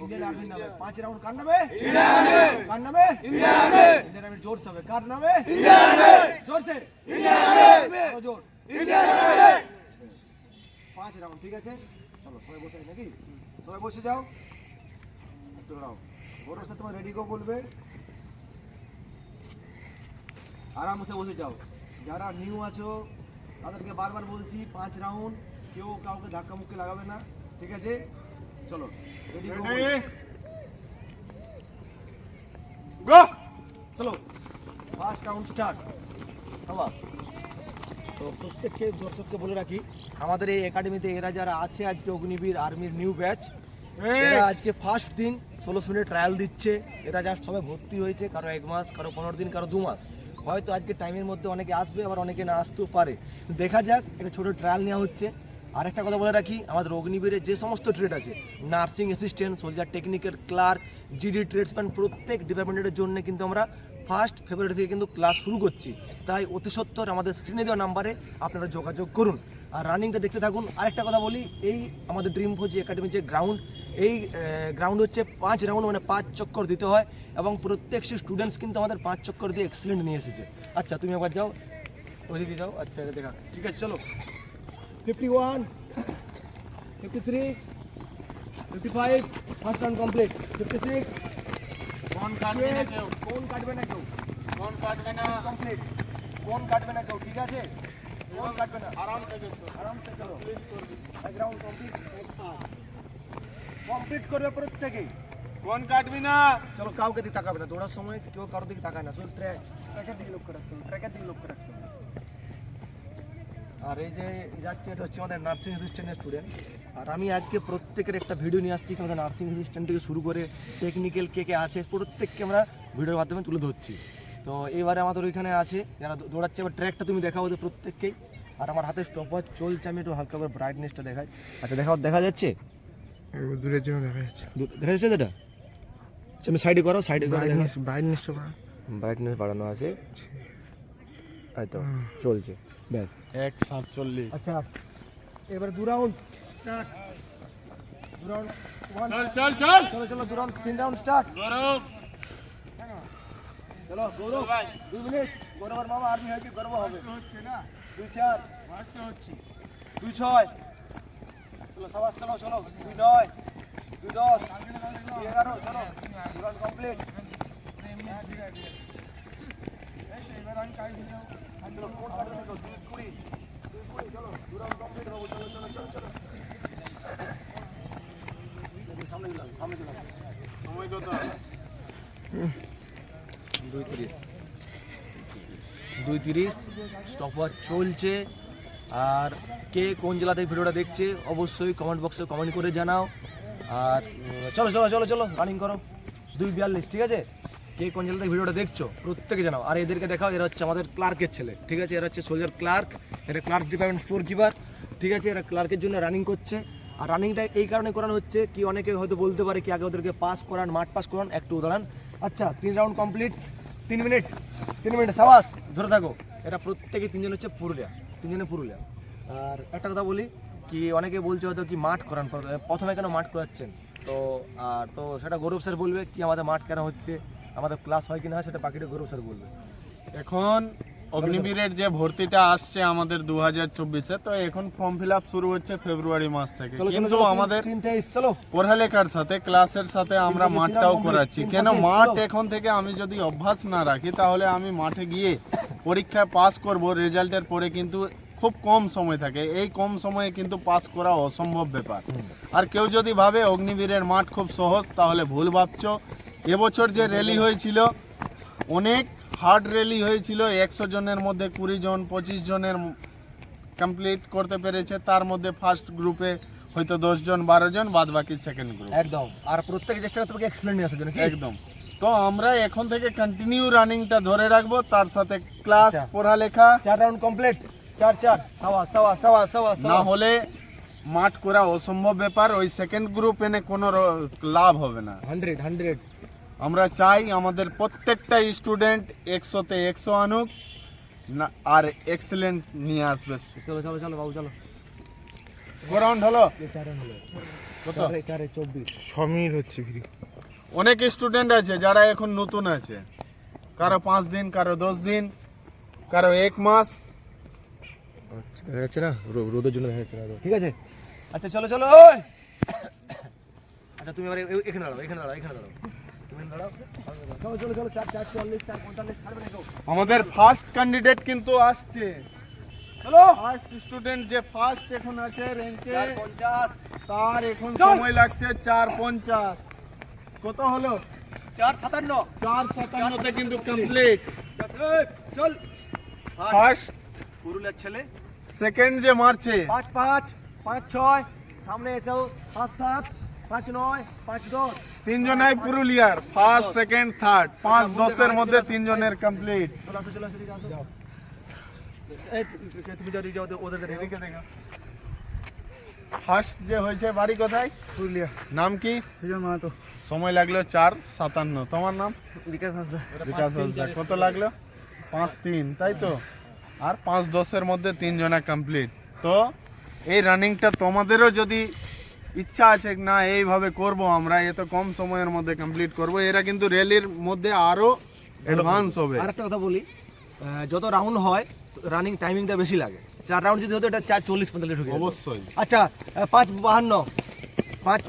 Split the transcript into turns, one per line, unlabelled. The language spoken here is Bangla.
ইন্ডিয়ান আর্মির নামে পাঁচ রাউন্ড কার নামে কার নামে ইন্ডিয়ান আর্মি জোরসে হবে কার নামে জোরসে আরও জোর পাঁচ রাউন্ড ঠিক আছে চলো সবাই বসে নাকি সবাই বসে যাও একটু দাঁড়াও ওর সাথে তোমার রেডি গো বলবে আরামসে বসে যাও যারা নিউ আছো তাদেরকে বারবার বলছি পাঁচ রাউন্ড কেউ কাউকে ধাক্কা মুক্কি লাগাবে না ঠিক আছে চলো। রেডি গো
গো
চলো। ফার্স্ট রাউন্ড স্টার্ট সবাস তো প্রত্যেককে দর্শককে বলে রাখি আমাদের এই একাডেমিতে এরা যারা আছে আজকে অগ্নিবীর আর্মির নিউ ব্যাচ এরা আজকে ফার্স্ট দিন ষোলোশো মিনিট ট্রায়াল দিচ্ছে। এরা জাস্ট সবাই ভর্তি হয়েছে কারও এক মাস কারও পনেরো দিন কারও দু মাস। হয়তো আজকে টাইমের মধ্যে অনেকে আসবে আবার অনেকে না আসতেও পারে। দেখা যাক একটা ছোটো ট্রায়াল নেওয়া হচ্ছে। আর একটা কথা বলে রাখি, আমাদের অগ্নিবীরে যে সমস্ত ট্রেড আছে nursing assistant soldier technical clerk GD tradesman প্রত্যেক ডিপার্টমেন্টের জন্য কিন্তু আমরা ফার্স্ট ফেব্রুয়ারি থেকে কিন্তু ক্লাস শুরু করছি। তাই অতি সত্বর আমাদের স্ক্রিনে দেওয়া নাম্বারে আপনারা যোগাযোগ করুন। আর রানিংটা দেখতে থাকুন। আরেকটা কথা বলি, এই আমাদের ড্রিম ফোজি একাডেমি যে গ্রাউন্ড এই গ্রাউন্ড হচ্ছে পাঁচ রাউন্ড মানে পাঁচ চক্কর দিতে হয় এবং প্রত্যেক স্টুডেন্টস কিন্তু আমাদের পাঁচ চক্কর দিয়ে এক্সিলেন্ট নিয়ে এসেছে। আচ্ছা তুমি একবার যাও ওইদিকে যাও আচ্ছা দেখা, ঠিক আছে, চলো। 51, 53, 55, first round complete. 56,
কোন কাটবে না কেউ।
কোন কাটবে না কেউ।
কোন কাটবে না।
কমপ্লিট কোন কাটবে না কেউ ঠিক আছে? কোন কাটবে না।
আরাম থেকে
আরাম থেকে ব্যাকগ্রাউন্ড কমপ্লিট কমপ্লিট করবে প্রত্যেকেই।
কোন কাটবি না।
চলো কাউকে দিকে তাকাবে না। দৌড়ার সময় কেউ কারোর দিকে তাকায় না। শুধু ট্র্যাক ট্র্যাকের দিকে লক্ষ্য রাখতে হবে। ট্র্যাকের দিকে লক্ষ্য রাখতে হবে। আর এই যে যাচ্ছে এটা হচ্ছে আমাদের নার্সিং অ্যাসিস্ট্যান্টের স্টুডেন্ট আর আমি আজকে প্রত্যেকের একটা ভিডিও নিয়ে আসছি আমাদের নার্সিং অ্যাসিস্ট্যান্ট থেকে শুরু করে টেকনিক্যাল কে কে আছে প্রত্যেককে আমরা ভিডিওর মাধ্যমে তুলে ধরছি। তো এবারে আমাদের ওইখানে আছে যারা দৌড়াচ্ছে এবার ট্র্যাকটা তুমি দেখাও ওদের প্রত্যেককেই। আর আমার হাতে স্টপওয়াচ চলছে আমি একটু হালকা করে ব্রাইটনেসটা দেখাই। আচ্ছা দেখাও দেখা যাচ্ছে?
দূরের জন্য দেখা যাচ্ছে।
দেখা যাচ্ছে তো এটা আচ্ছা, আমি সাইডে করো সাইডে করো
ব্রাইটনেস ব্রাইটনেসটা
ব্রাইটনেস বাড়ানো আছে। এই তো চলছে ব্যাস।
এক সাতচল্লিশ
আচ্ছা এবার দু রাউন্ড দু রাউন্ড
চল চল চল।
চলো চলো দু রাউন্ড তিন রাউন্ড স্টার্ট চলো গৌরব দুই মিনিট গৌরবের মামা আর্মি হয়েছে গর্ব হবে।
হচ্ছে না।
দুই চার।
হচ্ছে।
দুই ছয়। চলো সবাই চলো চলো। দুই নয়। দুই দশ। দুই এগারো চলো। দু রাউন্ড কমপ্লিট দুই তিরিশ দুই তিরিশ স্টপওয়াচ চলছে। আর কে কোন জেলা থেকে ভিডিওটা দেখছে, অবশ্যই কমেন্ট বক্সে কমেন্ট করে জানাও। আর, চলো চলো চলো চলো রানিং করো। দুই বিয়াল্লিশ, ঠিক আছে? কে কোন জেলা থেকে ভিডিওটা দেখছ, প্রত্যেকে জানাও। আর এদেরকে দেখাও, এরা হচ্ছে আমাদের ক্লার্কের ছেলে, ঠিক আছে? এরা হচ্ছে সোলজার ক্লার্ক এরা ক্লার্ক ডিপার্টমেন্ট স্টোর কিপার ঠিক আছে? এরা ক্লার্কের জন্য রানিং করছে। আর রানিংটা এই কারণে করানো হচ্ছে কি অনেকে হয়তো বলতে পারে কি আগে ওদেরকে পাস করান, মাঠ পাস করান, একটু দাঁড়ান। আচ্ছা তিন রাউন্ড কমপ্লিট তিন মিনিট তিন মিনিট সাবাস, ধরে থাকো। এটা প্রত্যেকে তিনজন হচ্ছে পুরুলিয়া, তিনজনে পুরুলিয়া। আর একটা কথা বলি, কি অনেকে বলছে হয়তো কি মাঠ করান, প্রথমে কেন মাঠ করাচ্ছেন? তো, আর তো সেটা গৌরব স্যার বলবে কি আমাদের মাঠ কেন হচ্ছে? আমাদের ক্লাস হয় কি না সেটা বাকিটা গৌরব স্যার বলবে।
এখন অগ্নিবীরের যে ভর্তিটা আসছে আমাদের দু হাজার চব্বিশে তো এখন ফর্ম ফিল আপ শুরু হচ্ছে ফেব্রুয়ারি মাস থেকে। কিন্তু আমাদের পড়ালেখার সাথে ক্লাসের সাথে আমরা মাঠটাও করাচ্ছি। কেন মাঠ এখন থেকে আমি যদি অভ্যাস না রাখি তাহলে আমি মাঠে গিয়ে পরীক্ষায় পাস করব রেজাল্টের পরে কিন্তু খুব কম সময় থাকে। এই কম সময়ে কিন্তু পাস করা অসম্ভব ব্যাপার। আর কেউ যদি ভাবে অগ্নিবীরের মাঠ খুব সহজ তাহলে ভুল ভাবছ। এবছর যে র্যালি হয়েছিল অনেক হার্ড র্যালি হয়েছিল। একশো জনের মধ্যে কুড়ি জন পঁচিশ জনের কমপ্লিট করতে পেরেছে। তার মধ্যে ফার্স্ট গ্রুপে হয়তো দশ জন বারো জন বাদ বাকি সেকেন্ড গ্রুপ
একদম। আর প্রত্যেক চেষ্টা হবে এক্সেলেন্ট আসার জন্য
একদম। তো আমরা এখন থেকে কন্টিনিউ রানিংটা ধরে রাখব। তার সাথে ক্লাস
আচ্ছা।
পড়ালেখা।
চার রাউন্ড কমপ্লিট চার চার। সাওয়া সাওয়া সাওয়া সাওয়া
না হলে মাঠ করা অসম্ভব ব্যাপার। ওই সেকেন্ড গ্রুপ এনে কোনো লাভ হবে না।
হান্ড্রেড হান্ড্রেড
আমরা চাই আমাদের প্রত্যেকটা স্টুডেন্ট একশোতে একশো আনুক না আর এক্সেলেন্ট নিয়ে আসবে।
চলো চলো চলো বাবু চলো।
রাউন্ড হলো?
ছ হচ্ছে ভিডিও
অনেক স্টুডেন্ট আছে যারা এখন নতুন আছে। কারও পাঁচ দিন কারও দশ দিন কারও এক মাস।
আচ্ছা দেখা যাচ্ছে না? রোদের জন্য দেখা যাচ্ছে না ঠিক আছে? আচ্ছা চলো চলো আচ্ছা তুমি এবার এখানে দাঁড়াও এখানে দাঁড়াও এখানে দাঁড়াও।
আমাদের ফার্স্ট ক্যান্ডিডেট কিন্তু আসছে।
চলো
ফার্স্ট স্টুডেন্ট যে ফার্স্ট এখন আছে র্যাঙ্কে তার এখন সময় লাগছে চার পঞ্চাশ। কত হলো?
চার সাতান্ন।
চার সাতান্নতে কিন্তু কমপ্লিট
চল!
ফার্স্ট
পুরুলিয়ার ছেলে।
সেকেন্ড যে মারছে।
পাঁচ পাঁচ পাঁচ ছয় সামনে এসো পাঁচ সাত। পাঁচ নয় পাঁচ দশ।
তিনজনাই পুরুলিয়ার ফার্স্ট সেকেন্ড থার্ড পাঁচ দশের মধ্যে তিনজনের কমপ্লিট
তুমি যাও এদিকে যাও ওদেরকে দেখো
দেখো ফার্স্ট যে হয়েছে বাড়ি কোথায়?
পুরুলিয়া।
নাম কি?
সুজন মাহাতো।
সময় লাগল চার সাতান্ন। তোমার নাম?
বিকাশ হাসদা।
বিকাশ হাঁসদা। কত লাগল? পাঁচ তিন তাই তো? আর পাঁচ দশের মধ্যে তিনজনা কমপ্লিট তো এই রানিংটা তোমাদেরও যদি ইচ্ছা আছে না এইভাবে করব আমরা এত কম সময়ের মধ্যে কমপ্লিট করব। এরা কিন্তু র্যালির মধ্যে আরও অ্যাডভান্স হবে।
আর একটা কথা বলি যত রাউন্ড হয় রানিং টাইমিংটা বেশি লাগে। চার রাউন্ড যদি হতো এটা চার চল্লিশ পঁয়তাল্লিশ।
অবশ্যই।
আচ্ছা পাঁচ বাহান্ন পাঁচ